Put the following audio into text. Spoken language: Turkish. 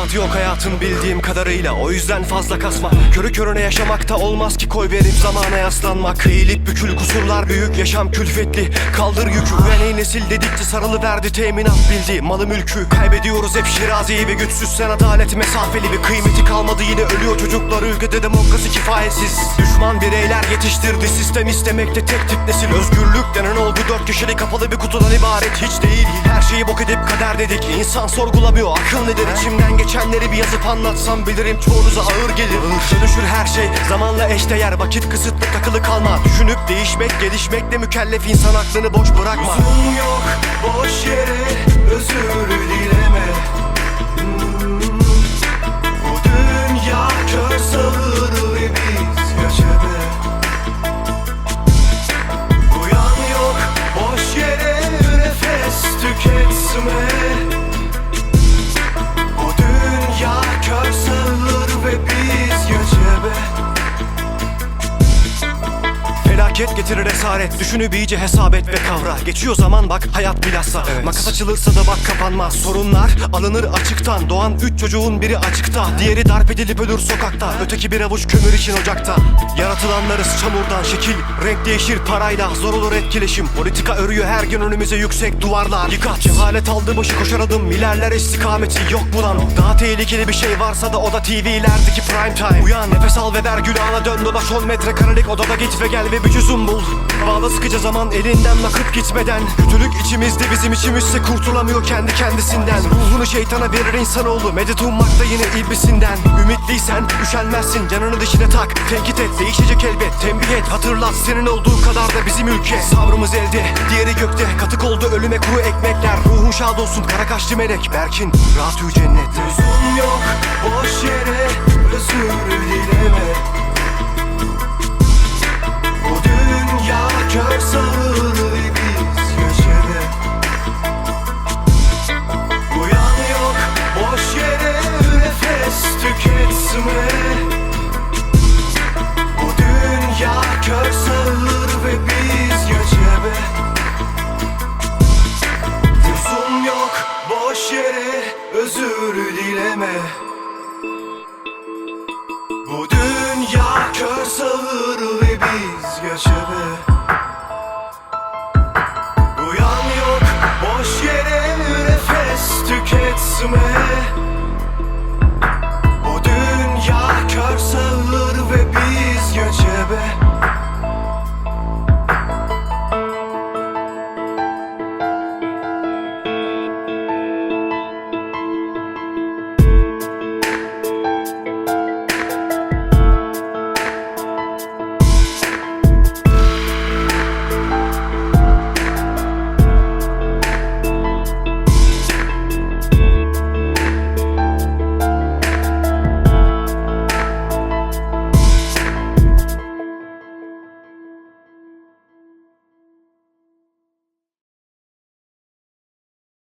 Tadı yok hayatın bildiğim kadarıyla. O yüzden fazla kasma. Körü körüne yaşamakta olmaz ki Koy verip zamana yaslanmak. Eğilip bükül kusurlar büyük Yaşam külfetli. Kaldır yükü Uyan nesil dedikçe sarılı verdi Teminat bildi. Malı mülkü Kaybediyoruz hep şiraziyi ve güçsüz. Sen adalet mesafeli bir kıymeti kalmadı yine. Ölüyor çocuklar ülkede demokrasi kifayetsiz. Düşman bireyler yetiştirdi sistem istemekte tek tip nesil. Özgürlük denen dört köşeli kapalı bir kutudan ibaret. Hiç değil. Her şeyi bok edip kader dedik. İnsan sorgulamıyor. Akıl nedir? İçimden geçenleri bir yazıp anlatsam bilirim. Çoğunuza ağır gelir. Dönüşür her şey. Zamanla eşdeğer. Vakit kısıtlı takılı kalma. Düşünüp değişmek gelişmekle mükellef insan aklını boş bırakma. Lüzum yok. Boş yere özür dileme Felaket getirir esaret. Düşünüp iyice hesap et ve kavra. Geçiyor zaman bak hayat bilhassa. Makas açılırsa da bak kapanmaz Sorunlar alınır açıktan. Doğan üç çocuğun biri açıkta. Diğeri darp edilip ölür sokakta. Öteki bir avuç kömür için ocakta. Yaratılanlarız çamurdan şekil. Renk değişir parayla. Zor olur etkileşim. Politika örüyor her gün önümüze yüksek duvarlar. Yıkat. Cehalet aldı başı koşar adım. İlerler istikameti. Yok bulan. Daha tehlikeli bir şey varsa da o da TV'lerdeki prime time. Uyan nefes al ve ver. Günahına dön. Dolaş 10 metrekarelik odada git ve gel ve bir çözüm bul. Bağla sıkıca zaman elinden akıp gitmeden. Kötülük içimizde bizim içimizse kurtulamıyor kendi kendisinden. Ruhunu şeytana verir insanoğlu medet ummakta yine ilbisinden Ümitliysen üşenmezsin canını dişine tak. Tenkit et değişecek elbet tembih et. Hatırlat senin olduğu kadar da bizim ülke. Sabrımız elde diğeri gökte. Katık oldu ölüme kuru ekmekler. Ruhun şad olsun kara kaşlı melek. Berkin rahat uyu cennette Lüzum yok boş yere özür dileme tüketme Bu dünya kör sağır ve biz göçebe. Lüzum yok boş yere özür dileme. Bu dünya kör sağır ve biz göçebe. Uyan yok boş yere nefes tüketme